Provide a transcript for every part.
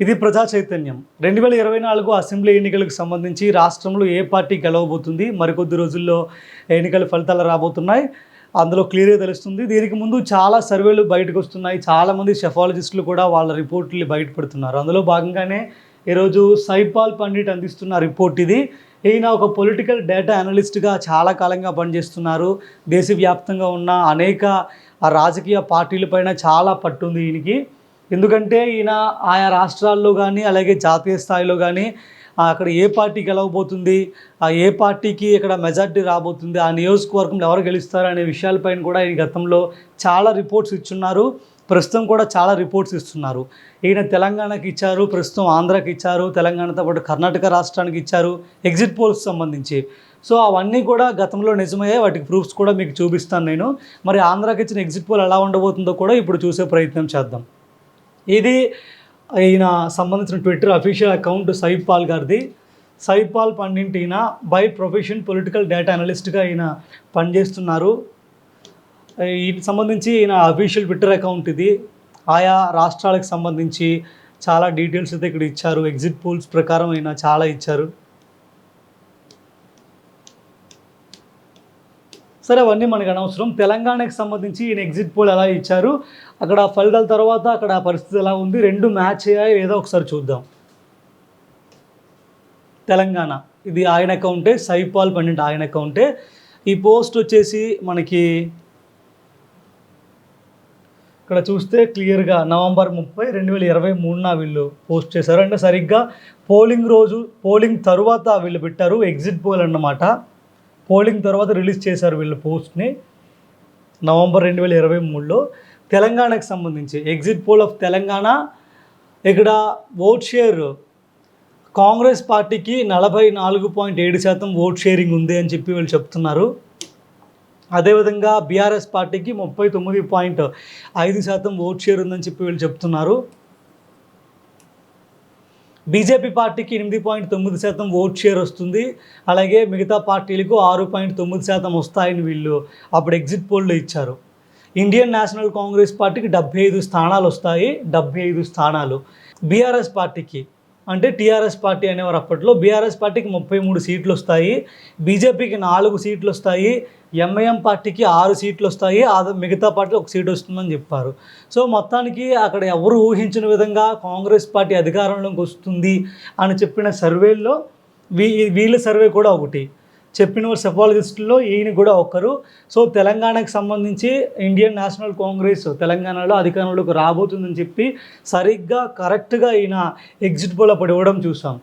ఇది ప్రజా చైతన్యం. రెండు వేల ఇరవై నాలుగు అసెంబ్లీ ఎన్నికలకు సంబంధించి రాష్ట్రంలో ఏ పార్టీ గెలవబోతుంది మరికొద్ది రోజుల్లో ఎన్నికల ఫలితాలు రాబోతున్నాయి అందులో క్లియర్గా తెలుస్తుంది. దీనికి ముందు చాలా సర్వేలు బయటకు వస్తున్నాయి. చాలామంది సెఫాలజిస్టులు కూడా వాళ్ళ రిపోర్ట్లు బయటపెడుతున్నారు. అందులో భాగంగానే ఈరోజు సైపాల్ పండిట్ అందిస్తున్న రిపోర్ట్ ఇది. ఈయన ఒక పొలిటికల్ డేటా అనలిస్ట్గా చాలా కాలంగా పనిచేస్తున్నారు. దేశవ్యాప్తంగా ఉన్న అనేక రాజకీయ పార్టీలపైన చాలా పట్టుంది ఈయనకి. ఎందుకంటే ఈయన ఆయా రాష్ట్రాల్లో కానీ అలాగే జాతీయ స్థాయిలో కానీ అక్కడ ఏ పార్టీ గెలవబోతుంది ఆ ఏ పార్టీకి ఇక్కడ మెజార్టీ రాబోతుంది ఆ నియోజకవర్గంలో ఎవరు గెలుస్తారు అనే విషయాలపైన కూడా ఈ గతంలో చాలా రిపోర్ట్స్ ఇచ్చున్నారు. ప్రస్తుతం కూడా చాలా రిపోర్ట్స్ ఇస్తున్నారు. ఈయన తెలంగాణకి ఇచ్చారు ప్రస్తుతం ఆంధ్రాకి ఇచ్చారు తెలంగాణతో పాటు కర్ణాటక రాష్ట్రానికి ఇచ్చారు ఎగ్జిట్ పోల్స్ సంబంధించి. సో అవన్నీ కూడా గతంలో నిజమయ్యాయి. వాటికి ప్రూఫ్స్ కూడా మీకు చూపిస్తాను నేను. మరి ఆంధ్రాకి ఇచ్చిన ఎగ్జిట్ పోల్ ఎలా ఉండబోతుందో కూడా ఇప్పుడు చూసే ప్రయత్నం చేద్దాం. ఇది ఈయన సంబంధించిన ట్విట్టర్ అఫీషియల్ అకౌంట్ సైబ్ పాల్ గారిది. సైబ్ పాల్ పండింటి ఈయన బై ప్రొఫెషన్ పొలిటికల్ డేటా అనలిస్ట్గా ఈయన పనిచేస్తున్నారు. వీటికి సంబంధించి ఈయన అఫీషియల్ ట్విట్టర్ అకౌంట్ ఇది. ఆయా రాష్ట్రాలకు సంబంధించి చాలా డీటెయిల్స్ అయితే ఇక్కడ ఇచ్చారు. ఎగ్జిట్ పోల్స్ ప్రకారం ఈయన చాలా ఇచ్చారు. సరే అవన్నీ మనకు అనవసరం. తెలంగాణకి సంబంధించి ఈయన ఎగ్జిట్ పోల్ ఎలా ఇచ్చారు అక్కడ ఫలితాల తర్వాత అక్కడ పరిస్థితి ఎలా ఉంది రెండు మ్యాచ్ అయ్యాయి ఏదో ఒకసారి చూద్దాం. తెలంగాణ ఇది ఆయన అకౌంటే సైపాల్ పండిట్ ఆయన అకౌంటే ఈ పోస్ట్ వచ్చేసి మనకి ఇక్కడ చూస్తే క్లియర్గా నవంబర్ ముప్పై రెండు వేల ఇరవై మూడున వీళ్ళు పోస్ట్ చేశారు. అంటే సరిగ్గా పోలింగ్ రోజు పోలింగ్ తరువాత వీళ్ళు పెట్టారు ఎగ్జిట్ పోల్ అన్నమాట. పోలింగ్ తర్వాత రిలీజ్ చేశారు వీళ్ళు పోస్ట్ని. నవంబర్ రెండు వేల ఇరవై మూడులో తెలంగాణకు సంబంధించి ఎగ్జిట్ పోల్ ఆఫ్ తెలంగాణ. ఇక్కడ ఓట్ షేర్ కాంగ్రెస్ పార్టీకి నలభై నాలుగు పాయింట్ ఏడు శాతం ఓట్ షేరింగ్ ఉంది అని చెప్పి వీళ్ళు చెప్తున్నారు. అదేవిధంగా బీఆర్ఎస్ పార్టీకి ముప్పై తొమ్మిది పాయింట్ ఐదు శాతం ఓట్ షేర్ ఉందని చెప్పి వీళ్ళు చెప్తున్నారు. బీజేపీ పార్టీకి ఎనిమిది పాయింట్ తొమ్మిది శాతం ఓట్ షేర్ వస్తుంది. అలాగే మిగతా పార్టీలకు ఆరు పాయింట్ తొమ్మిది శాతం వస్తాయని వీళ్ళు అప్పుడు ఎగ్జిట్ పోల్లో ఇచ్చారు. ఇండియన్ నేషనల్ కాంగ్రెస్ పార్టీకి డెబ్బై ఐదు స్థానాలు వస్తాయి. డెబ్బై ఐదు స్థానాలు. బీఆర్ఎస్ పార్టీకి అంటే టీఆర్ఎస్ పార్టీ అనేవారు అప్పట్లో. బీఆర్ఎస్ పార్టీకి ముప్పై మూడు సీట్లు వస్తాయి. బీజేపీకి నాలుగు సీట్లు వస్తాయి. ఎంఐఎం పార్టీకి ఆరు సీట్లు వస్తాయి. అది మిగతా పార్టీ ఒక సీట్ వస్తుందని చెప్పారు. సో మొత్తానికి అక్కడ ఎవరు ఊహించిన విధంగా కాంగ్రెస్ పార్టీ అధికారంలోకి వస్తుంది అని చెప్పిన సర్వేల్లో వీ వీళ్ళ సర్వే కూడా ఒకటి. చెప్పిన సెఫాలజిస్టుల్లో ఈయన కూడా ఒకరు సో తెలంగాణకు సంబంధించి ఇండియన్ నేషనల్ కాంగ్రెస్ తెలంగాణలో అధికారంలోకి రాబోతుందని చెప్పి సరిగ్గా కరెక్ట్గా ఈయన ఎగ్జిట్ పోల్ అప్పుడు ఇవ్వడం చూసాం.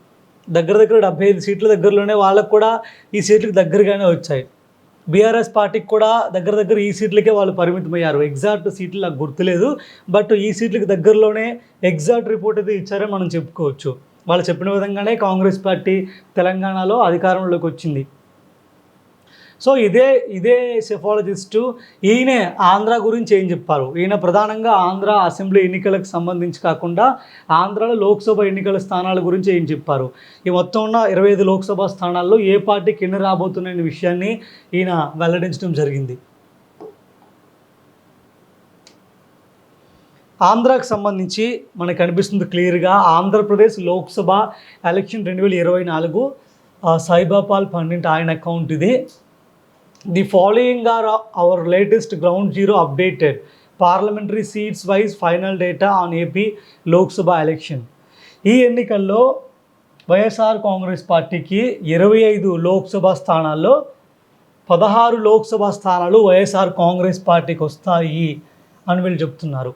దగ్గర దగ్గర డెబ్బై ఐదు సీట్ల దగ్గరలోనే వాళ్ళకు కూడా ఈ సీట్లకు దగ్గరగానే వచ్చాయి. బీఆర్ఎస్ పార్టీకి కూడా దగ్గర దగ్గర ఈ సీట్లకే వాళ్ళు పరిమితమయ్యారు. ఎగ్జాక్ట్ సీట్లు నాకు గుర్తులేదు. బట్ ఈ సీట్లకు దగ్గరలోనే ఎగ్జాక్ట్ రిపోర్ట్ అయితే ఇచ్చారే మనం చెప్పుకోవచ్చు. వాళ్ళు చెప్పిన విధంగానే కాంగ్రెస్ పార్టీ తెలంగాణలో అధికారంలోకి వచ్చింది. సో ఇదే ఇదే సెఫాలజిస్టు ఈయనే ఆంధ్ర గురించి ఏం చెప్పారు? ఈయన ప్రధానంగా ఆంధ్ర అసెంబ్లీ ఎన్నికలకు సంబంధించి కాకుండా ఆంధ్రాలో లోక్సభ ఎన్నికల స్థానాల గురించి ఏం చెప్పారు? ఈ మొత్తం ఉన్న ఇరవై ఐదు లోక్సభ స్థానాల్లో ఏ పార్టీకి ఎన్ని రాబోతున్నాయనే విషయాన్ని ఈయన వెల్లడించడం జరిగింది. ఆంధ్రాకు సంబంధించి మనకు కనిపిస్తుంది క్లియర్గా ఆంధ్రప్రదేశ్ లోక్సభ ఎలక్షన్ రెండు వేల ఇరవై నాలుగు సాయిబాపాల్ పండింట్ ఆయన అకౌంట్ ఇది. The following are our latest ground zero updated parliamentary seats wise final data on AP Lok Sabha election ఈ ఎన్నికల్లో వైఎస్ఆర్ కాంగ్రెస్ పార్టీకి ఇరవై ఐదు లోక్సభ స్థానాల్లో పదహారు లోక్సభ స్థానాలు వైఎస్ఆర్ కాంగ్రెస్ పార్టీకి వస్తాయి అని వీళ్ళు చెప్తున్నారు.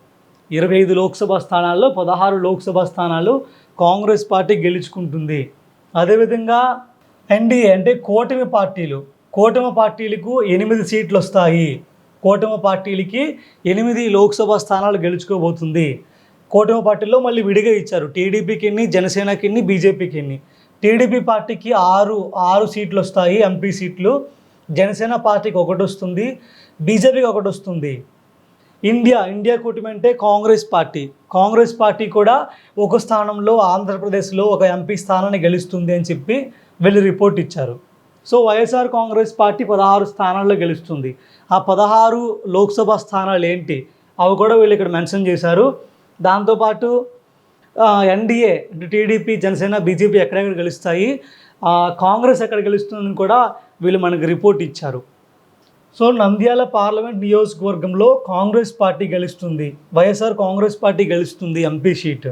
ఇరవై ఐదు లోక్సభ స్థానాల్లో పదహారు లోక్సభ స్థానాలు కాంగ్రెస్ పార్టీ గెలుచుకుంటుంది. అదేవిధంగా ఎన్డీఏ అంటే కూటమి పార్టీలు కూటమి పార్టీలకు ఎనిమిది సీట్లు వస్తాయి కూటమి పార్టీలకి ఎనిమిది లోక్సభ స్థానాలు గెలుచుకోబోతుంది. కూటమి పార్టీలో మళ్ళీ విడిగా ఇచ్చారు. టీడీపీకి ఎన్ని జనసేనకి ఎన్ని బీజేపీకి ఎన్ని టీడీపీ పార్టీకి ఆరు ఆరు సీట్లు వస్తాయి ఎంపీ సీట్లు. జనసేన పార్టీకి ఒకటి వస్తుంది బీజేపీకి ఒకటి వస్తుంది ఇండియా ఇండియా కూటమి అంటే కాంగ్రెస్ పార్టీ. కాంగ్రెస్ పార్టీ కూడా ఒక స్థానంలో ఆంధ్రప్రదేశ్లో ఒక ఎంపీ స్థానాన్ని గెలుస్తుంది అని చెప్పి వీళ్ళు రిపోర్ట్ ఇచ్చారు. సో వైఎస్ఆర్ కాంగ్రెస్ పార్టీ పదహారు స్థానాల్లో గెలుస్తుంది. ఆ పదహారు లోక్సభ స్థానాలు ఏంటి? అవి కూడా వీళ్ళు ఇక్కడ మెన్షన్ చేశారు. దాంతోపాటు ఎన్డీఏ టీడీపీ జనసేన బీజేపీ ఎక్కడెక్కడ గెలుస్తాయి? కాంగ్రెస్ ఎక్కడ గెలుస్తుందని కూడా వీళ్ళు మనకు రిపోర్ట్ ఇచ్చారు. సో నంద్యాల పార్లమెంట్ నియోజకవర్గంలో కాంగ్రెస్ పార్టీ గెలుస్తుంది. వైఎస్ఆర్ కాంగ్రెస్ పార్టీ గెలుస్తుంది ఎంపీ సీట్.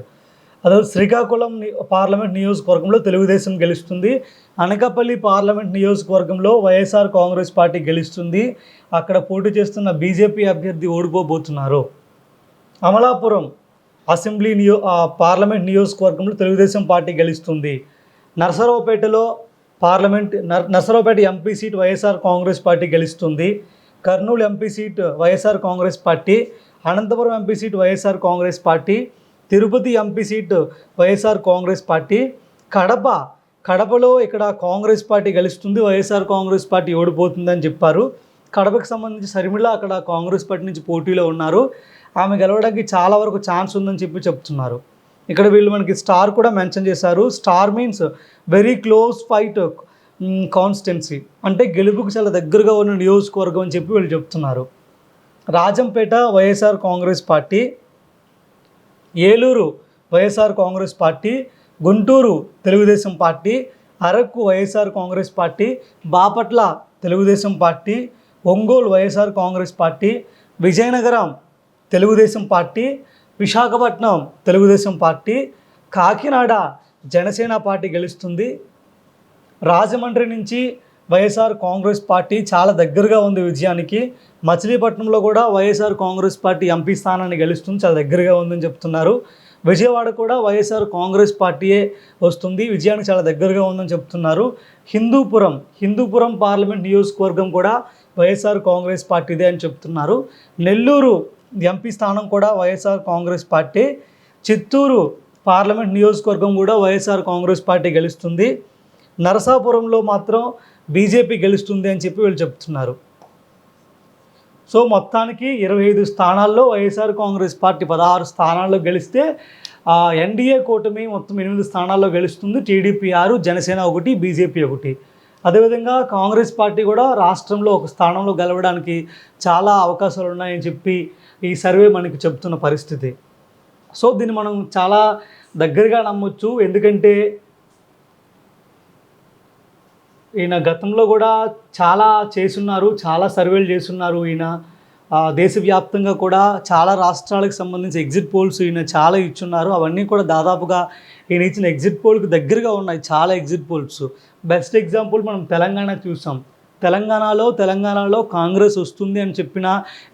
అదే శ్రీకాకుళం పార్లమెంట్ నియోజకవర్గంలో తెలుగుదేశం గెలుస్తుంది. అనకాపల్లి పార్లమెంట్ నియోజకవర్గంలో వైఎస్ఆర్ కాంగ్రెస్ పార్టీ గెలుస్తుంది. అక్కడ పోటీ చేస్తున్న బీజేపీ అభ్యర్థి ఓడిపోబోతున్నారు. అమలాపురం అసెంబ్లీ నియో పార్లమెంట్ నియోజకవర్గంలో తెలుగుదేశం పార్టీ గెలుస్తుంది. నర్సరావుపేటలో parliament Narasaraopet MP seat YSR Congress party గెలుస్తుంది. Kurnool MP seat YSR Congress party Anantapuram MP seat YSR Congress party Tirupati MP seat YSR Congress party. Kadapa కడపలో ఇక్కడ కాంగ్రెస్ పార్టీ గెలుస్తుంది YSR Congress party ఓడిపోతుందని చెప్పారు. కడపకు సంబంధించి షర్మిల అక్కడ కాంగ్రెస్ పార్టీ నుంచి పోటీలో ఉన్నారు. ఆమె గెలవడానికి చాలా వరకు ఛాన్స్ ఉందని చెప్పి చెప్తున్నారు. ఇక్కడ వీళ్ళు మనకి స్టార్ కూడా మెన్షన్ చేశారు. Star means very close fight constituency. అంటే గెలుపుకు చాలా దగ్గరగా ఉన్న నియోజకవర్గం అని చెప్పి వీళ్ళు చెప్తున్నారు. Rajampet YSR Congress party Eluru YSR Congress party Guntur Telugu Desam party Araku YSR Congress party Bapatla Telugu Desam party Ongole YSR Congress party Vizianagaram Telugu Desam party Visakhapatnam Telugu Desam party Kakinada Jana Sena party గెలుస్తుంది. రాజమండ్రి నుంచి YSR Congress party చాలా దగ్గరగా ఉంది విజయానికి. మచిలీపట్నంలో కూడా YSR Congress party MP స్థానాన్ని గెలుస్తుంది చాలా దగ్గరగా ఉందని చెప్తున్నారు. విజయవాడ కూడా వైఎస్ఆర్ కాంగ్రెస్ పార్టీయే వస్తుంది విజయానికి చాలా దగ్గరగా ఉందని చెప్తున్నారు. హిందూపురం హిందూపురం పార్లమెంట్ నియోజకవర్గం కూడా వైఎస్ఆర్ కాంగ్రెస్ పార్టీదే అని చెప్తున్నారు. నెల్లూరు ఎంపీ స్థానం కూడా YSR Congress party. Chittoor parliament నియోజకవర్గం కూడా వైఎస్ఆర్ కాంగ్రెస్ పార్టీ గెలుస్తుంది. నరసాపురంలో మాత్రం బీజేపీ గెలుస్తుంది అని చెప్పి వీళ్ళు చెప్తున్నారు. సో మొత్తానికి ఇరవై ఐదు స్థానాల్లో వైఎస్ఆర్ కాంగ్రెస్ పార్టీ పదహారు స్థానాల్లో గెలిస్తే ఎన్డీఏ కూటమి మొత్తం ఎనిమిది స్థానాల్లో గెలుస్తుంది. టీడీపీ ఆరు జనసేన ఒకటి బీజేపీ ఒకటి. అదేవిధంగా కాంగ్రెస్ పార్టీ కూడా రాష్ట్రంలో ఒక స్థానంలో గెలవడానికి చాలా అవకాశాలు ఉన్నాయని చెప్పి ఈ సర్వే మనకి చెప్తున్న పరిస్థితి. సో దీన్ని మనం చాలా దగ్గరగా నమ్మొచ్చు. ఎందుకంటే ఈయన గతంలో కూడా చాలా చేసున్నారు చాలా సర్వేలు చేస్తున్నారు ఈయన. దేశవ్యాప్తంగా కూడా చాలా రాష్ట్రాలకు సంబంధించి ఎగ్జిట్ పోల్స్ ఈయన చాలా ఇచ్చున్నారు. అవన్నీ కూడా దాదాపుగా ఈయన ఇచ్చిన ఎగ్జిట్ పోల్కి దగ్గరగా ఉన్నాయి చాలా ఎగ్జిట్ పోల్స్ బెస్ట్ ఎగ్జాంపుల్ మనం తెలంగాణ చూసాం. తెలంగాణలో తెలంగాణలో కాంగ్రెస్ వస్తుంది అని చెప్పిన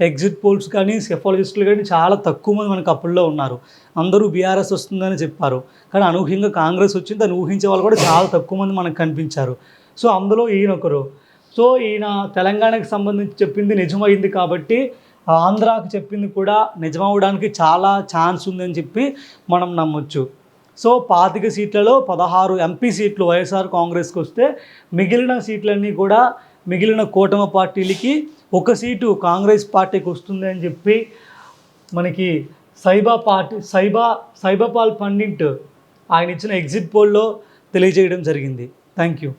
ఎగ్జిట్ పోల్స్ కానీ సెఫాలజిస్టులు కానీ చాలా తక్కువ మంది మనకు అప్పుల్లో ఉన్నారు. అందరూ బీఆర్ఎస్ వస్తుందని చెప్పారు. కానీ అనూహ్యంగా కాంగ్రెస్ వచ్చింది దాన్ని ఊహించే వాళ్ళు కూడా చాలా తక్కువ మంది మనకు కనిపించారు. సో అందులో ఈయన ఒకరు సో ఈయన తెలంగాణకు సంబంధించి చెప్పింది నిజమైంది కాబట్టి ఆంధ్రాకు చెప్పింది కూడా నిజమవడానికి చాలా ఛాన్స్ ఉందని చెప్పి మనం నమ్మొచ్చు. సో పాతిక సీట్లలో పదహారు ఎంపీ సీట్లు వైఎస్ఆర్ కాంగ్రెస్కి వస్తే మిగిలిన సీట్లన్నీ కూడా మిగిలిన కూటమి పార్టీలకి ఒక సీటు కాంగ్రెస్ పార్టీకి వస్తుంది అని చెప్పి మనకి సైబా పార్టీ సైబా సైబాపాల్ పండిట్ ఆయన ఇచ్చిన ఎగ్జిట్ పోల్లో తెలియజేయడం జరిగింది. Thank you